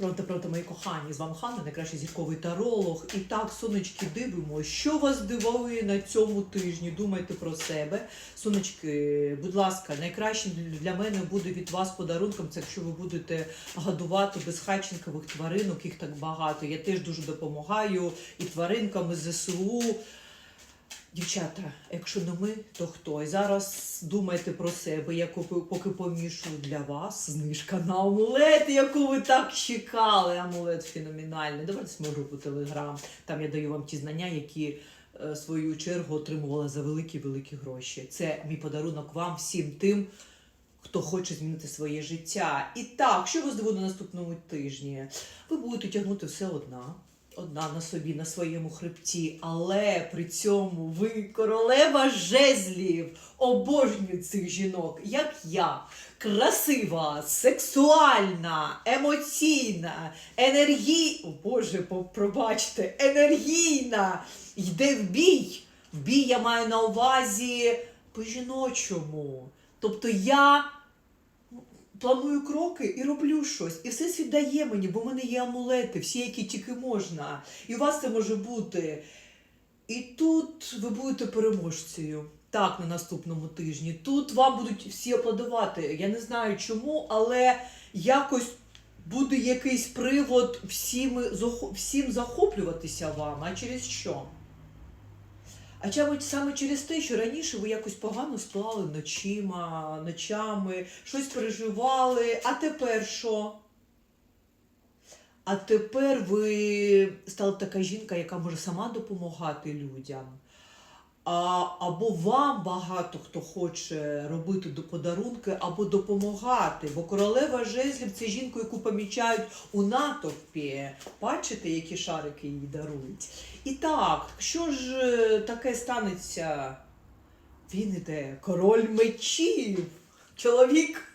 Правда, правда, мої кохані, з вами Ханна, найкращий зірковий таролог. І так, сонечки, дивимо, що вас дивує на цьому тижні. Думайте про себе. Сонечки, будь ласка, найкращим для мене буде від вас подарунком, це якщо ви будете годувати безхатченкових тваринок, їх так багато. Я теж дуже допомагаю і тваринкам, і ЗСУ. Дівчата, якщо не ми, то хто? І зараз думайте про себе. Я поки помішую для вас знижка на амулет, яку ви так чекали. Амулет феноменальний. Давайте мою групу Телеграм. Там я даю вам ті знання, які е, свою чергу отримувала за великі-великі гроші. Це мій подарунок вам всім тим, хто хоче змінити своє життя. І так, що вас здивує на наступному тижні? Ви будете тягнути все одна. Одна на собі, на своєму хребті, але при цьому ви королева жезлів. Обожнюю цих жінок, як я. Красива, сексуальна, емоційна, енергій... О Боже, пробачте, енергійна. Йде в бій. В бій я маю на увазі по-жіночому. Тобто я планую кроки і роблю щось. І все світ дає мені, бо в мене є амулети, всі, які тільки можна. І у вас це може бути. І тут ви будете переможцею. Так, на наступному тижні. Тут вам будуть всі аплодувати. Я не знаю чому, але якось буде якийсь привод всім, всім захоплюватися вами. А через що? А мабуть, саме через те, що раніше ви якось погано спали ночима, ночами, щось переживали, а тепер що? А тепер ви стали така жінка, яка може сама допомагати людям. А, або вам багато хто хоче робити до подарунки, або допомагати. Бо королева жезлів це жінка, яку помічають у натовпі. Бачите, які шарики їй дарують. І так, що ж е, таке станеться? Він іде, король мечів, чоловік.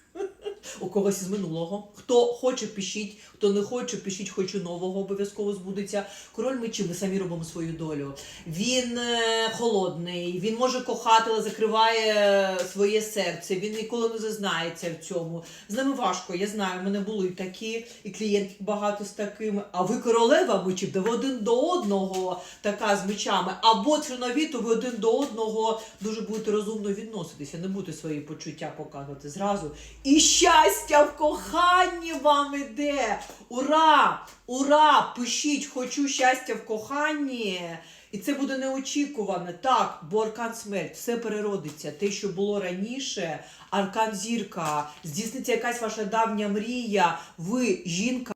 У когось із минулого. Хто хоче, пишіть, хто не хоче, пишіть, хочу нового, обов'язково збудеться. Король мечів, ми самі робимо свою долю. Він е, холодний, він може кохати, але закриває своє серце. Він ніколи не зазнається в цьому. З ними важко, я знаю, в мене були такі, і клієнтів багато з такими. А ви королева мечів, де ви один до одного така з мечами. Або чорнові, то ви один до одного дуже будете розумно відноситися, не будете свої почуття показувати зразу. І щастя в коханні вам іде! Ура! Ура! Пишіть, хочу щастя в коханні. І це буде неочікуване. Так, бо аркан смерть, все переродиться. Те, що було раніше, аркан зірка, здійсниться якась ваша давня мрія. Ви жінка.